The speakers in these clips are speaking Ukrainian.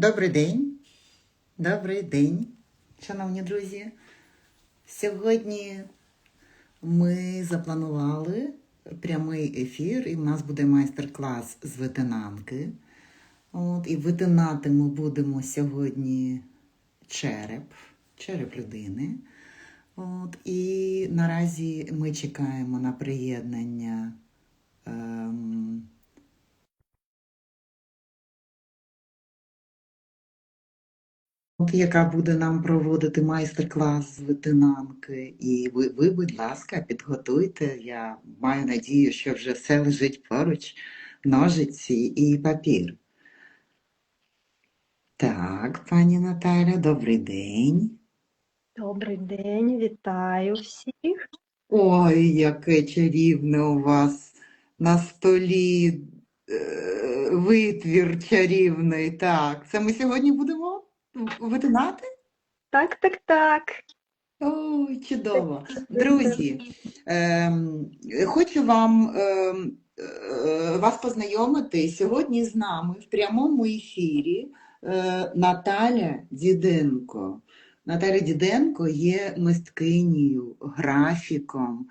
Добрий день. Добрий день, шановні друзі. Сьогодні ми запланували прямий ефір, і в нас буде майстер-клас з витинанки. От, і витинати ми будемо сьогодні череп, череп людини. От, і наразі ми чекаємо на приєднання. Ем, яка буде нам проводити майстер-клас з витинанки. І ви, ви, будь ласка, підготуйте. Я маю надію, що вже все лежить поруч, ножиці і папір. Так, пані Наталя, добрий день. Добрий день, вітаю всіх. Ой, яке чарівне у вас на столі е, витвір чарівний. Так, це ми сьогодні будемо витинати? Так, так, так. Ой, чудово. Друзі, ем, хочу вам ем, е, вас познайомити сьогодні з нами в прямому ефірі е, Наталя Діденко. Наталя Діденко є мисткинею, графіком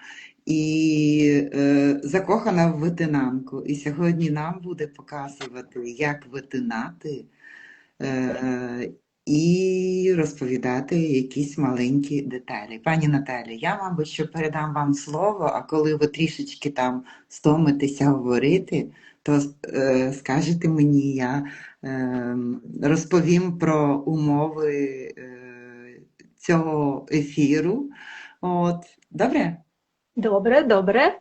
і е, закохана в витинанку. І сьогодні нам буде показувати, як витинати. Е, і розповідати якісь маленькі деталі. Пані Наталі, я, мабуть, що передам вам слово, а коли ви трішечки там стомитеся говорити, то е, скажете мені, я е, розповім про умови е, цього ефіру. От, добре? Добре, добре.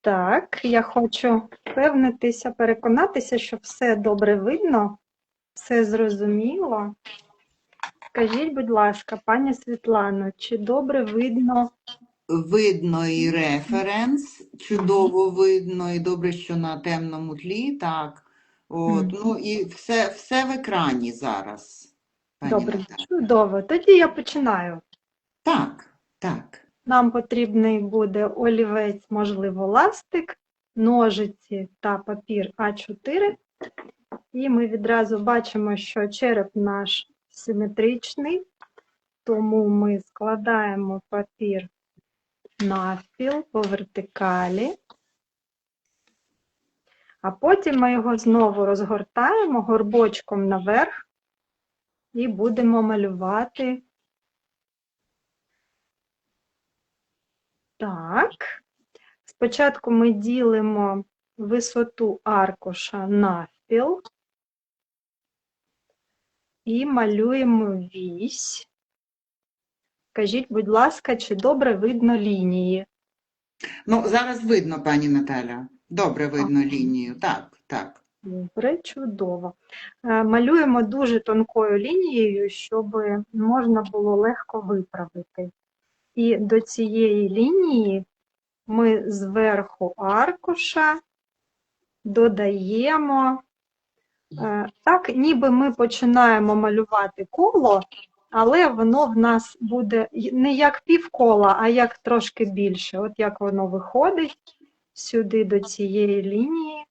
Так, я хочу впевнитися, переконатися, що все добре видно, все зрозуміло. Скажіть, будь ласка, пані Світлано, чи добре видно? Видно і референс, чудово видно, і добре, що на темному тлі, так. От, Мгм. ну і все, все в екрані зараз, пані Добре, Наталя. чудово. Тоді я починаю. Так, так. Нам потрібний буде олівець, можливо, ластик, ножиці та папір А4. І ми відразу бачимо, що череп наш симетричний, тому ми складаємо папір навпіл по вертикалі, а потім ми його знову розгортаємо горбочком наверх і будемо малювати Так. Спочатку ми ділимо висоту аркуша навпіл і малюємо вісь. Скажіть, будь ласка, чи добре видно лінії? Ну, зараз видно, пані Наталя. Добре видно лінію. Так, так. Добре, чудово. Е, Малюємо дуже тонкою лінією, щоб можна було легко виправити. І до цієї лінії ми зверху аркуша додаємо, е, так, ніби ми починаємо малювати коло, але воно в нас буде не як півкола, а як трошки більше. От як воно виходить сюди до цієї лінії.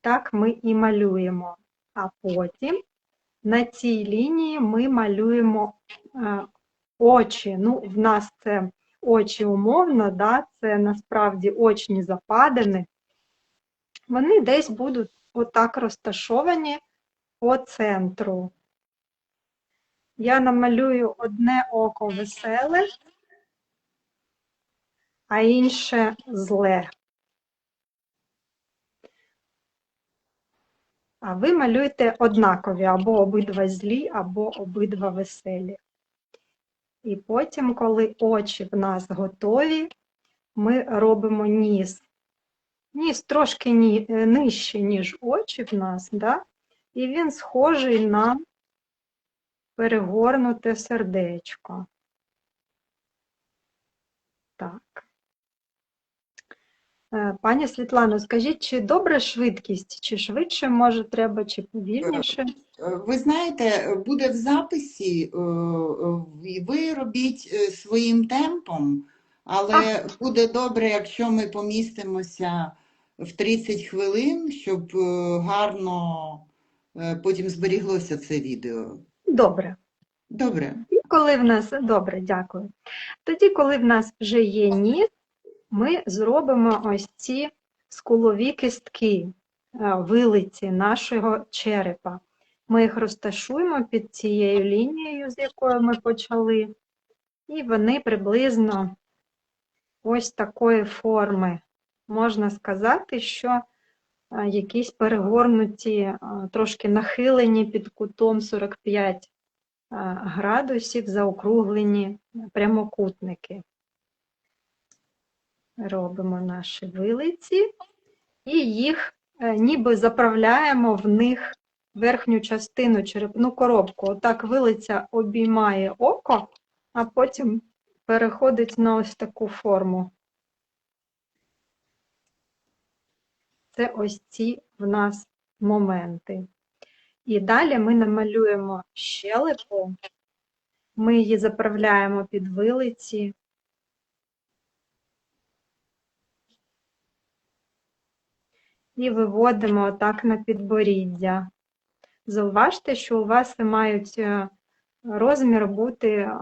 Так ми і малюємо. А потім на цій лінії ми малюємо е, очі. Ну, в нас це очі умовно, да? це насправді очні западини. Вони десь будуть отак розташовані по центру. Я намалюю одне око веселе, а інше зле. А ви малюєте однакові або обидва злі, або обидва веселі. І потім, коли очі в нас готові, ми робимо ніс. Ніс трошки ні, е, нижче, ніж очі в нас, да? і він схожий на перегорнуте сердечко. Так. Е, Пані Світлано, скажіть, чи добра швидкість, чи швидше може треба, чи повільніше? Е, Ви знаєте, буде в записі, е, е, і ви робіть е, своїм темпом, але буде добре, якщо ми помістимося в 30 хвилин, щоб е, гарно е, потім зберіглося це відео. Добре. Добре. І коли в нас добре, дякую. Тоді, коли в нас вже є ніс, ми зробимо ось ці скулові кістки, е, вилиці нашого черепа. Ми їх розташуємо під цією лінією, з якої ми почали, і вони приблизно ось такої форми. Можна сказати, що е, якісь перегорнуті, е, трошки нахилені під кутом 45 градусів заокруглені прямокутники. Робимо наші вилиці і їх е, ніби заправляємо в них верхню частину черепну коробку. Отак вилиця обіймає око, а потім переходить на ось таку форму. Це ось ці в нас моменти. І далі ми намалюємо щелепу, ми її заправляємо під вилиці. І виводимо отак на підборіддя. Зауважте, що у вас мають е, розмір бути е,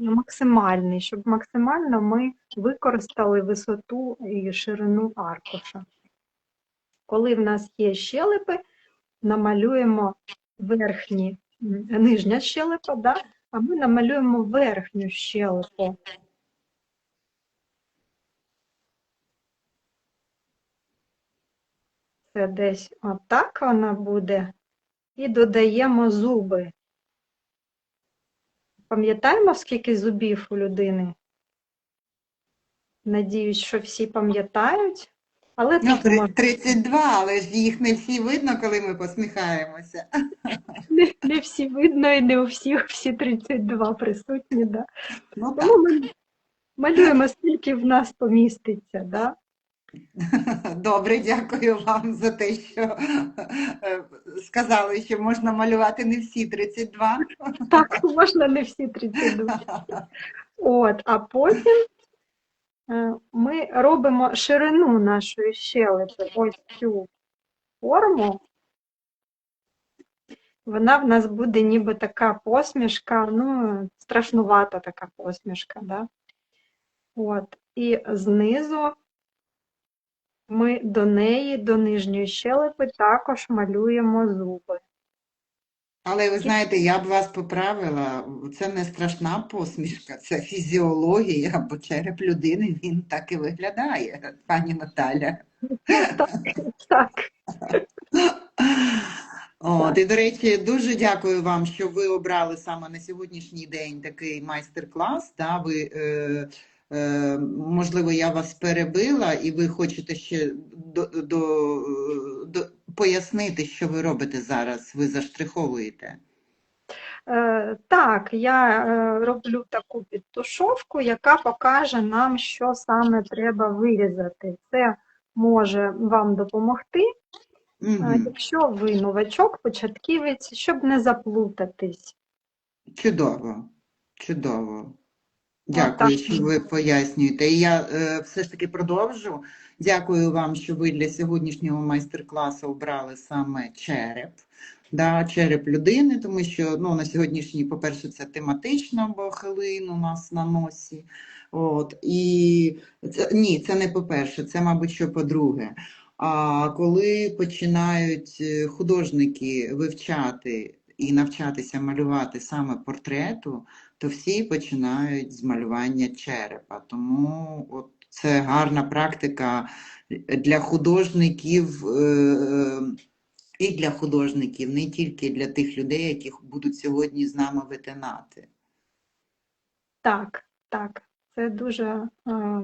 ну, максимальний, щоб максимально ми використали висоту і ширину аркуша. Коли в нас є щелепи, намалюємо верхні, нижня щелепа, да? а ми намалюємо верхню щелепу. Це десь отак вона буде. І додаємо зуби. Пам'ятаємо, скільки зубів у людини? Надіюсь, що всі пам'ятають. Але Ну, три- можна 32, але ж їх не всі видно, коли ми посміхаємося. не, не всі видно і не у всіх всі 32 присутні. Да? Ну так. Ми малюємо, скільки в нас поміститься. Да? Добре, дякую вам за те, що е, сказали, що можна малювати не всі 32. Так, можна не всі 32. От, а потім е, ми робимо ширину нашої щелепи, ось цю форму. Вона в нас буде ніби така посмішка, ну, страшнувата така посмішка, да? От, і знизу ми до неї, до нижньої щелепи, також малюємо зуби. Але ви знаєте, я б вас поправила, це не страшна посмішка, це фізіологія, бо череп людини він так і виглядає, пані Наталя. Так, так. От, і, до речі, дуже дякую вам, що ви обрали саме на сьогоднішній день такий майстер-клас. Да? Ви, е, е, можливо, я вас перебила, і ви хочете ще до, до, до, пояснити, що ви робите зараз, ви заштриховуєте. Е, Так, я е, роблю таку підтушовку, яка покаже нам, що саме треба вирізати. Це може вам допомогти, е, Угу. якщо ви новачок, початківець, щоб не заплутатись. Чудово, чудово. Дякую, що ви пояснюєте. І я е, все ж таки продовжу. Дякую вам, що ви для сьогоднішнього майстер-класу обрали саме череп. Да, череп людини, тому що ну, на сьогоднішній, по-перше, це тематично, бо Хеллоуін у нас на носі. От, і це, ні, це не по-перше, це, мабуть, що по-друге. А коли починають е, художники вивчати і навчатися малювати саме портрету, то всі починають з малювання черепа. Тому от це гарна практика для художників е, і для художників, не тільки для тих людей, які будуть сьогодні з нами витинати. Так, так, це дуже е,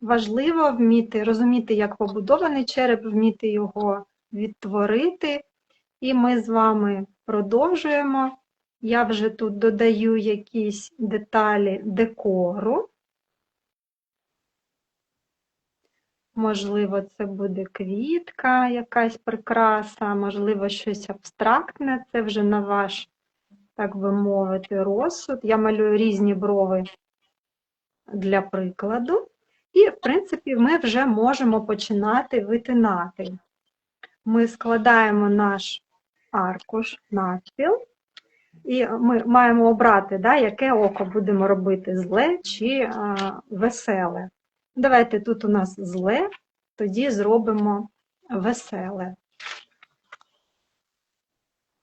важливо вміти розуміти, як побудований череп, вміти його відтворити. І ми з вами продовжуємо. Я вже тут додаю якісь деталі декору. Можливо, це буде квітка, якась прикраса, можливо, щось абстрактне. Це вже на ваш, так би мовити, розсуд. Я малюю різні брови для прикладу. І, в принципі, ми вже можемо починати витинати. Ми складаємо наш аркуш навпіл. І ми маємо обрати, да, яке око будемо робити зле чи а, веселе. Давайте тут у нас зле, тоді зробимо веселе.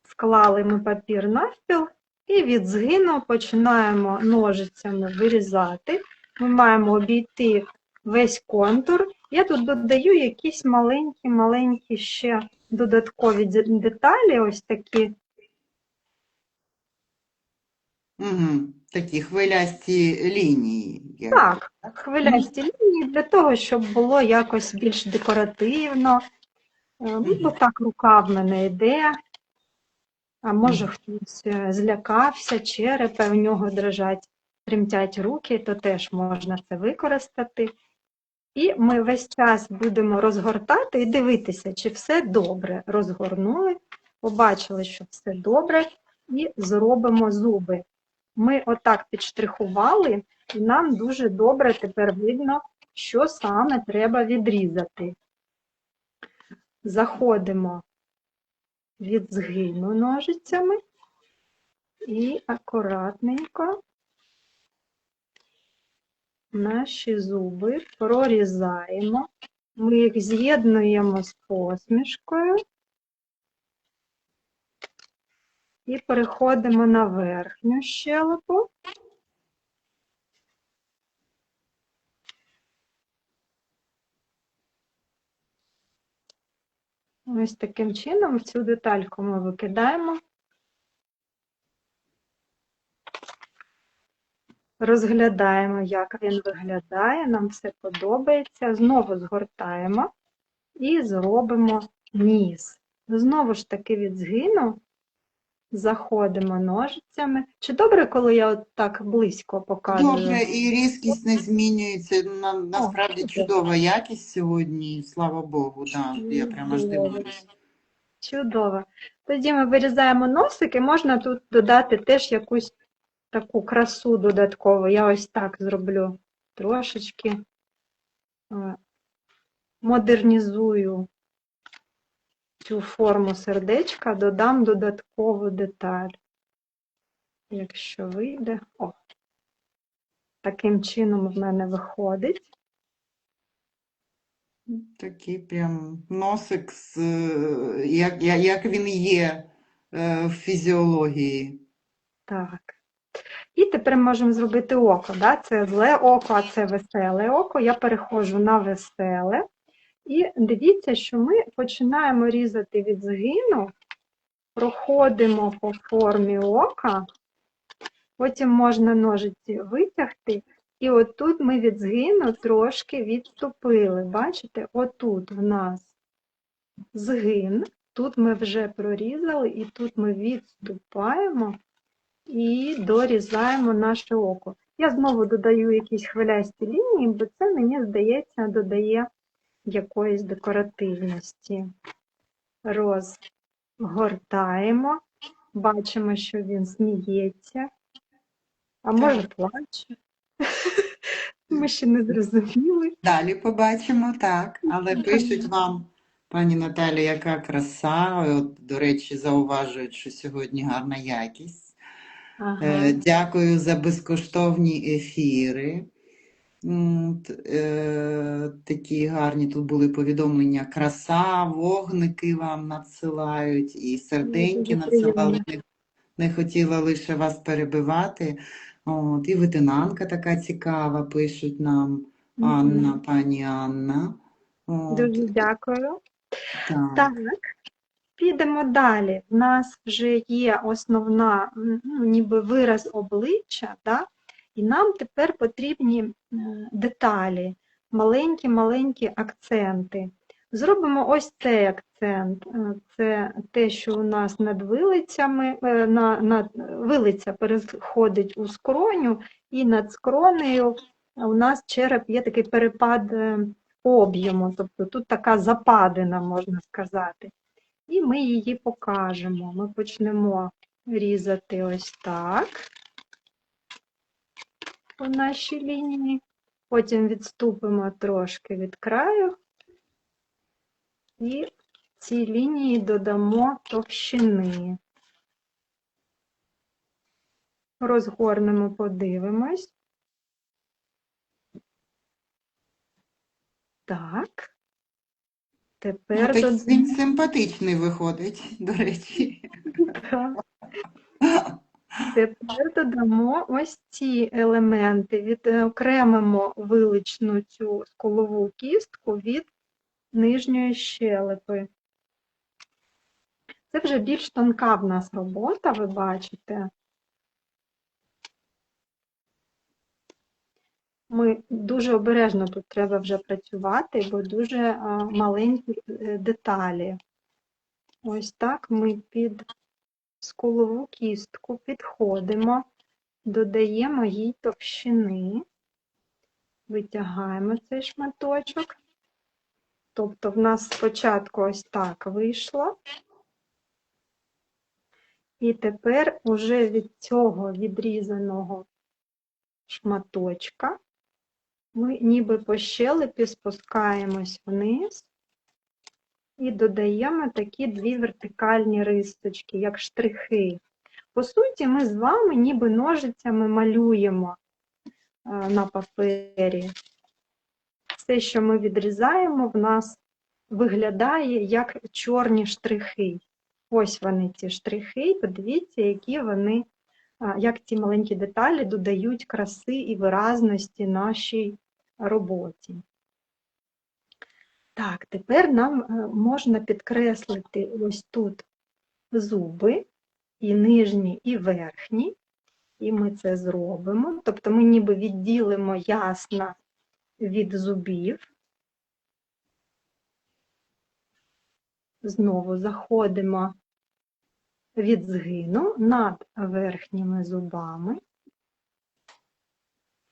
Склали ми папір навпіл і від згину починаємо ножицями вирізати. Ми маємо обійти весь контур. Я тут додаю якісь маленькі-маленькі ще додаткові деталі, ось такі. Угу. Такі хвилясті лінії. Так, хвилясті лінії для того, щоб було якось більш декоративно. Е, Ну, бо так рука в мене йде. А може хтось е, злякався, черепа, в нього дрожать, тремтять руки, то теж можна це використати. І ми весь час будемо розгортати і дивитися, чи все добре. Розгорнули, побачили, що все добре, і зробимо зуби. Ми отак підштрихували, і нам дуже добре тепер видно, що саме треба відрізати. Заходимо від згину ножицями і акуратненько наші зуби прорізаємо. Ми їх з'єднуємо з посмішкою і переходимо на верхню щелепу. Ось таким чином цю детальку ми викидаємо. Розглядаємо, як він виглядає, нам все подобається. Знову згортаємо і зробимо ніс. Знову ж таки від згину заходимо ножицями. Чи добре, коли я от так близько показую? Добре, і різкість не змінюється. На, насправді супер. чудова якість сьогодні, слава Богу. Да, я прямо Чудово. дивуюсь. Чудово. Тоді ми вирізаємо носик і можна тут додати теж якусь таку красу додаткову. Я ось так зроблю трошечки е, модернізую цю форму сердечка, додам додаткову деталь. Якщо вийде, о, таким чином в мене виходить. Такий прям носик, з, е, як, як, він є е, в фізіології. Так. І тепер можемо зробити око. Да? Це зле око, а це веселе око. Я переходжу на веселе. І дивіться, що ми починаємо різати від згину, проходимо по формі ока, потім можна ножиці витягти. І отут ми від згину трошки відступили. Бачите, отут в нас згин, тут ми вже прорізали, і тут ми відступаємо і дорізаємо наше око. Я знову додаю якісь хвилясті лінії, бо це, мені здається, додає якоїсь декоративності. Розгортаємо, бачимо, що він сміється, а може плаче. Ми ще не зрозуміли. Далі побачимо, так. Але пишуть вам, пані Наталі, яка краса. От, до речі, зауважують, що сьогодні гарна якість. Ага. Е, Дякую за безкоштовні ефіри. Е, Такі гарні тут були повідомлення. Краса, вогники вам надсилають, і серденьки надсилали. Не, не хотіла лише вас перебивати. От, і ветенанка така цікава, пишуть нам Анна, пані Анна. От, Дуже дякую. так. Так, підемо далі. В нас вже є основна, ну, ніби вираз обличчя, да? і нам тепер потрібні деталі, маленькі-маленькі акценти. Зробимо ось цей акцент. Е, Це те, що у нас над вилицями, е, на, над, вилиця переходить у скроню, і над скронею у нас череп є такий перепад е, об'єму, тобто тут така западина, можна сказати. І ми її покажемо. Ми почнемо різати ось так по нашій лінії, потім відступимо трошки від краю і цій лінії додамо товщини. Розгорнемо, подивимось. Так. Ну, Тепер так додамо. він симпатичний виходить, до речі. Так. Тепер додамо ось ці елементи, відокремимо виличну цю скулову кістку від нижньої щелепи. Це вже більш тонка в нас робота, ви бачите. Ми дуже обережно тут треба вже працювати, бо дуже а, маленькі е, деталі. Ось так ми під скулову кістку підходимо, додаємо їй товщини, витягаємо цей шматочок. Тобто в нас спочатку ось так вийшло. І тепер уже від цього відрізаного шматочка ми ніби по щелепі спускаємось вниз і додаємо такі дві вертикальні ристочки, як штрихи. По суті, ми з вами ніби ножицями малюємо е, на папері. Все, що ми відрізаємо, в нас виглядає як чорні штрихи. Ось вони, ці штрихи, подивіться, які вони, як ці маленькі деталі додають краси і виразності нашій роботі. Так, тепер нам е, можна підкреслити ось тут зуби, і нижні, і верхні, і ми це зробимо. Тобто ми ніби відділимо ясна від зубів. Знову заходимо від згину над верхніми зубами,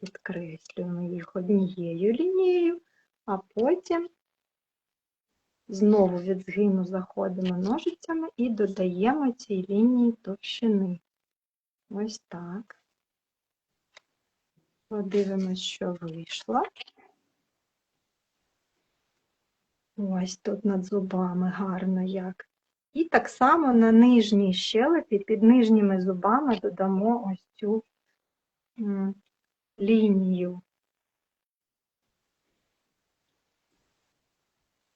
підкреслюємо їх однією лінією, а потім знову від згину заходимо ножицями і додаємо цій лінії товщини. Ось так. Подивимось, що вийшло. Ось тут над зубами гарно як. І так само на нижній щелепі під нижніми зубами додамо ось цю лінію.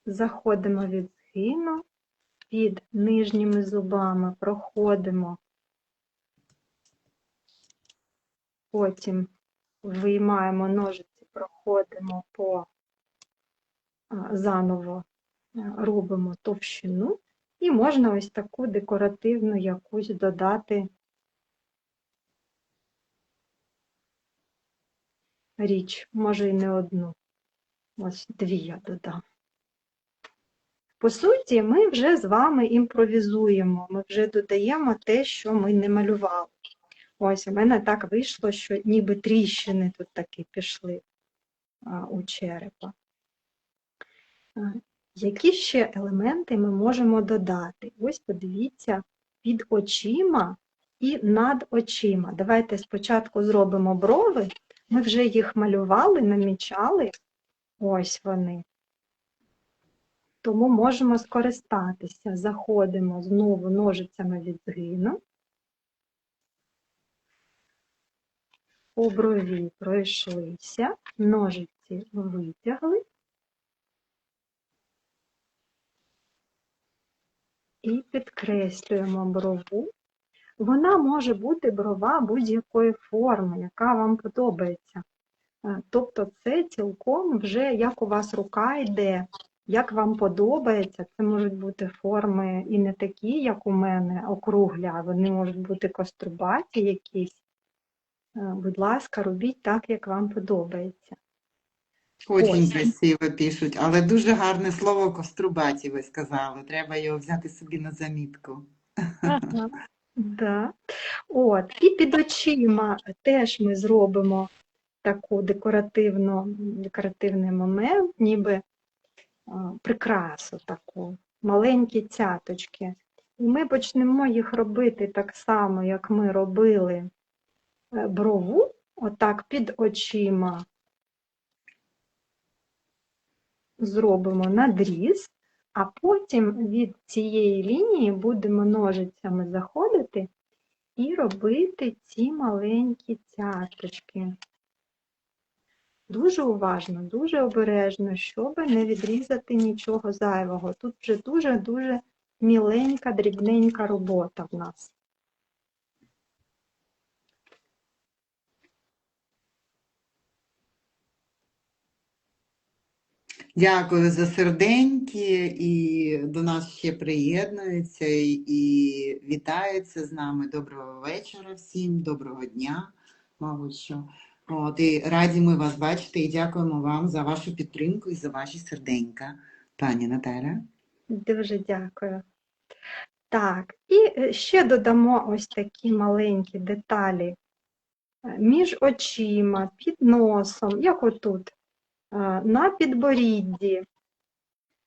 Заходимо від згину, під нижніми зубами проходимо, потім виймаємо ножиці, проходимо по заново робимо товщину, і можна ось таку декоративну якусь додати річ, може і не одну. Ось дві я додам. По суті, ми вже з вами імпровізуємо, ми вже додаємо те, що ми не малювали. Ось у мене так вийшло, що ніби тріщини тут такі пішли а, у черепа. Які ще елементи ми можемо додати? Ось подивіться, під очима і над очима. Давайте спочатку зробимо брови. Ми вже їх малювали, намічали. Ось вони. Тому можемо скористатися. Заходимо знову ножицями від згину. По брові пройшлися, ножиці витягли. І підкреслюємо брову. Вона може бути брова будь-якої форми, яка вам подобається. Е, Тобто це цілком вже як у вас рука йде, як вам подобається. Це можуть бути форми і не такі, як у мене, округлі, а вони можуть бути кострубаті якісь. Е, Будь ласка, робіть так, як вам подобається. Очень Ось. красиво пишуть, але дуже гарне слово кострубаті, ви сказали. Треба його взяти собі на замітку. Ага, да. От, і під очима теж ми зробимо таку декоративну, декоративний момент, ніби прикрасу таку, маленькі цяточки. І ми почнемо їх робити так само, як ми робили е, брову, отак під очима зробимо надріз, А потім від цієї лінії будемо ножицями заходити і робити ці маленькі цяточки. Дуже уважно, дуже обережно, щоб не відрізати нічого зайвого. Тут вже дуже-дуже міленька, дрібненька робота в нас. Дякую за серденьки і до нас ще приєднуються і, вітаються з нами. Доброго вечора всім, доброго дня, мабуть що. От, і раді ми вас бачити і дякуємо вам за вашу підтримку і за ваші серденька, пані Наталя. Дуже дякую. Так, і е, ще додамо ось такі маленькі деталі е, між очима, під носом, як отут, на підборідді.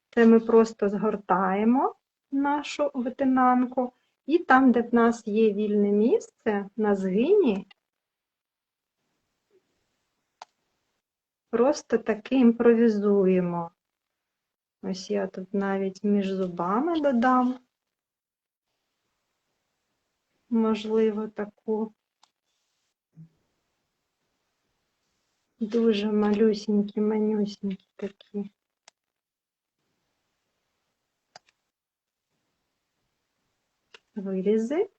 Це ми просто згортаємо нашу витинанку, і там, де в нас є вільне місце на згині, просто таки імпровізуємо. Ось я тут навіть між зубами додам, можливо, таку дуже малюсінькі, манюсінькі такі. Вирізи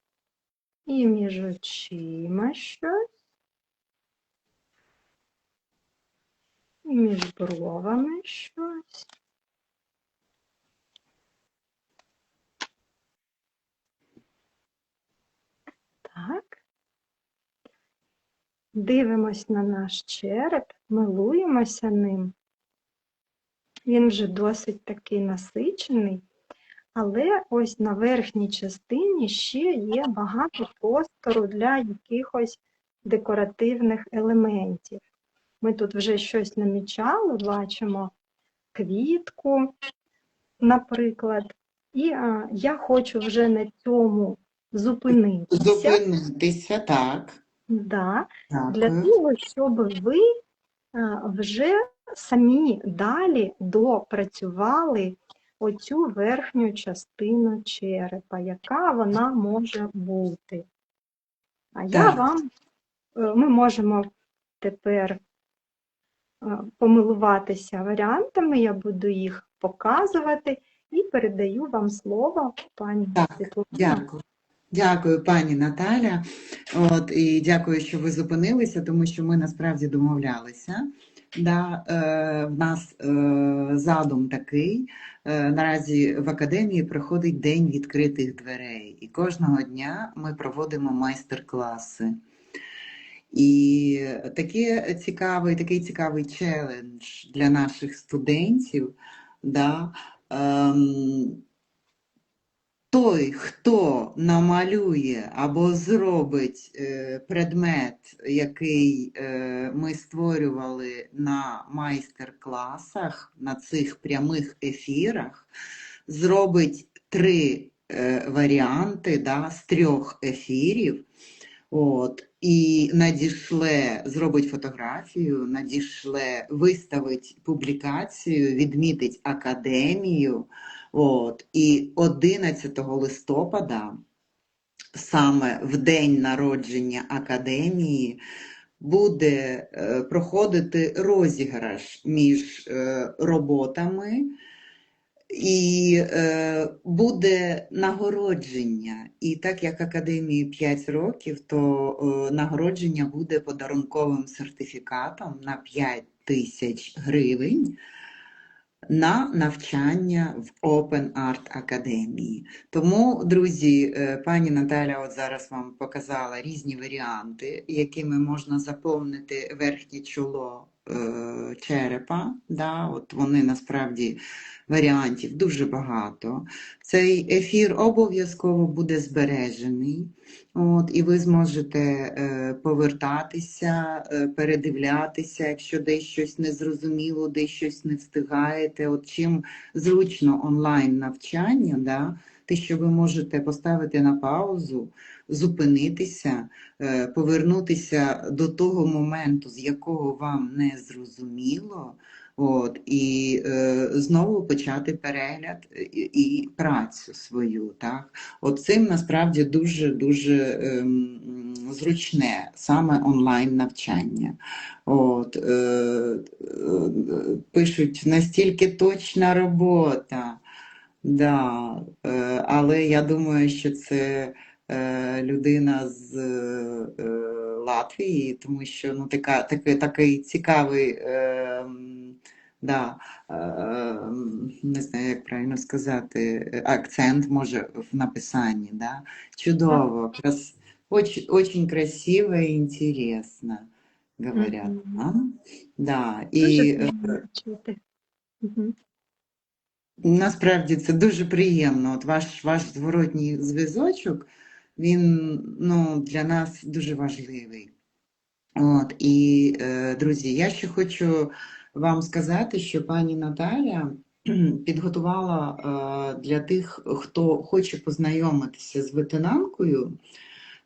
і між очима щось, і між бровами щось. Так. Дивимось на наш череп, милуємося ним. Він вже досить такий насичений, але ось на верхній частині ще є багато простору для якихось декоративних елементів. Ми тут вже щось намічали, бачимо квітку, наприклад. І а, я хочу вже на цьому зупинитися. Зупинитися, так. Да, для того, щоб ви вже самі далі допрацювали оцю верхню частину черепа, яка вона може бути. А я вам, е, ми можемо тепер е, помилуватися варіантами, я буду їх показувати і передаю вам слово, пані Так, Світлана. Дякую. Дякую, пані Наталя. От, і дякую, що ви зупинилися, тому що ми насправді домовлялися. Да, е, в нас е, задум такий. Е, наразі в академії проходить День відкритих дверей, і кожного дня ми проводимо майстер-класи. І таке цікавий, такий цікавий челендж для наших студентів. Да, ем, той, хто намалює або зробить е, предмет, який е, ми створювали на майстер-класах, на цих прямих ефірах, зробить три е, варіанти да, з трьох ефірів. От, і надішле, зробить фотографію, надішле, виставить публікацію, відмітить академію. От, і 11 листопада, саме в день народження академії, буде е, проходити розіграш між е, роботами. І е, буде нагородження. І так як академії 5 років, то е, нагородження буде подарунковим сертифікатом на 5 тисяч гривень на навчання в Open Art Академії. Тому, друзі, е, пані Наталя от зараз вам показала різні варіанти, якими можна заповнити верхнє чоло е, черепа. Да? От вони насправді варіантів дуже багато. Цей ефір обов'язково буде збережений. От, і ви зможете е, повертатися, е, передивлятися, якщо десь щось незрозуміло, десь щось не встигаєте. От чим зручно онлайн навчання, да, те, що ви можете поставити на паузу, зупинитися, е, повернутися до того моменту, з якого вам не зрозуміло. От, і е, знову почати перегляд і, і працю свою. Так? От цим насправді дуже-дуже ем, зручне саме онлайн навчання. От, е, е, пишуть настільки точна робота. Да, е, але я думаю, що це е, людина з е, Латвії, тому що ну, така, такий, такий цікавий е, да, е, не знаю, як правильно сказати, акцент може в написанні. Да? Чудово, крас, очень, очень красиво и интересно говорят. Мгм. а? Да, і е, приємно чути. Насправді це дуже приємно. От ваш, ваш зворотній зв'язочок, він ну, для нас дуже важливий. От, і, е, друзі, я ще хочу вам сказати, що пані Наталя підготувала е, для тих, хто хоче познайомитися з ветенанкою,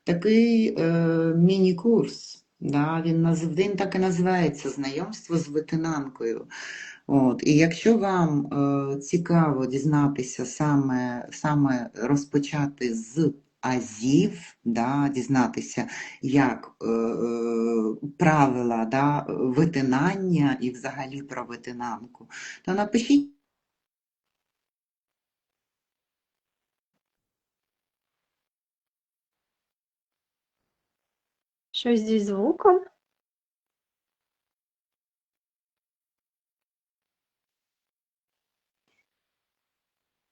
такий е, міні-курс. Да? Він, наз- він так і називається Знайомство з ветенанкою. От, і якщо вам е, цікаво дізнатися саме, саме розпочати з азів, да, дізнатися, як е, е, правила да, витинання і взагалі про витинанку, то напишіть. Щось зі звуком?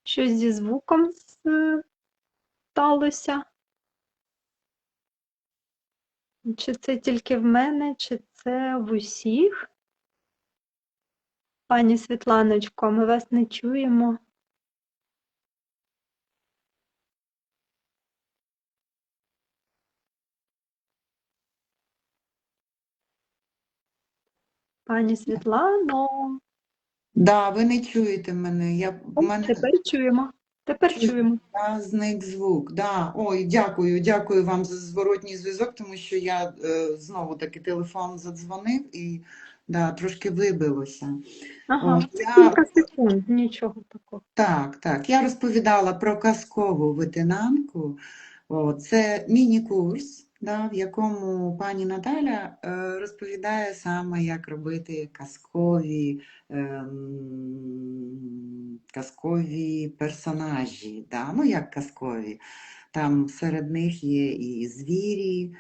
Щось зі звуком з- сталося? Чи це тільки в мене, чи це в усіх? Пані Світланочко, ми вас не чуємо. Пані Світлано, Да, ви не чуєте мене. Я, О, мене тепер чуємо. Тепер чуємо. Я зник звук. Да. Ой, дякую, дякую вам за зворотній зв'язок, тому що я е, знову таки телефон задзвонив і да, трошки вибилося. Ага, О, я- кілька секунд, нічого такого. Так, так. Я розповідала про казкову витинанку. О, це міні-курс, да, в якому пані Наталя е, розповідає саме, як робити казкові, ем, казкові персонажі. Да? Ну, як казкові. Там серед них є і звірі.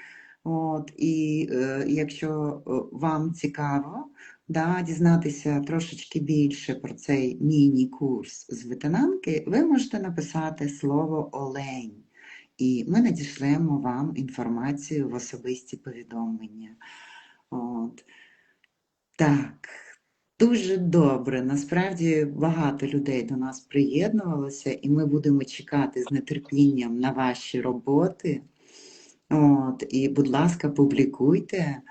От, і е, якщо е, вам цікаво, да, дізнатися трошечки більше про цей міні-курс з ветенанки, ви можете написати слово Олень, і ми надішлемо вам інформацію в особисті повідомлення. От. Так, дуже добре. Насправді багато людей до нас приєднувалося, і ми будемо чекати з нетерпінням на ваші роботи. От, і, будь ласка, публікуйте.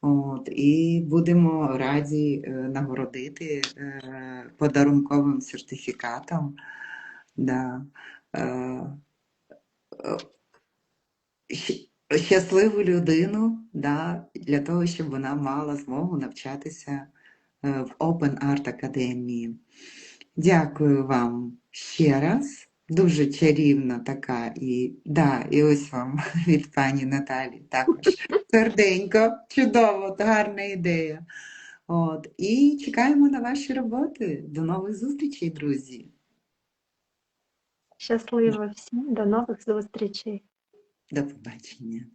От, і будемо раді е, нагородити е, подарунковим сертифікатом. Да. Е, щасливу людину да, для того, щоб вона мала змогу навчатися е, в Open Art Академії. Дякую вам ще раз. Дуже чарівна така і да, і ось вам від пані Наталі також серденько, чудово, гарна ідея. От, і чекаємо на ваші роботи. До нових зустрічей, друзі. Щасливо всім, до нових зустрічей. До побачення.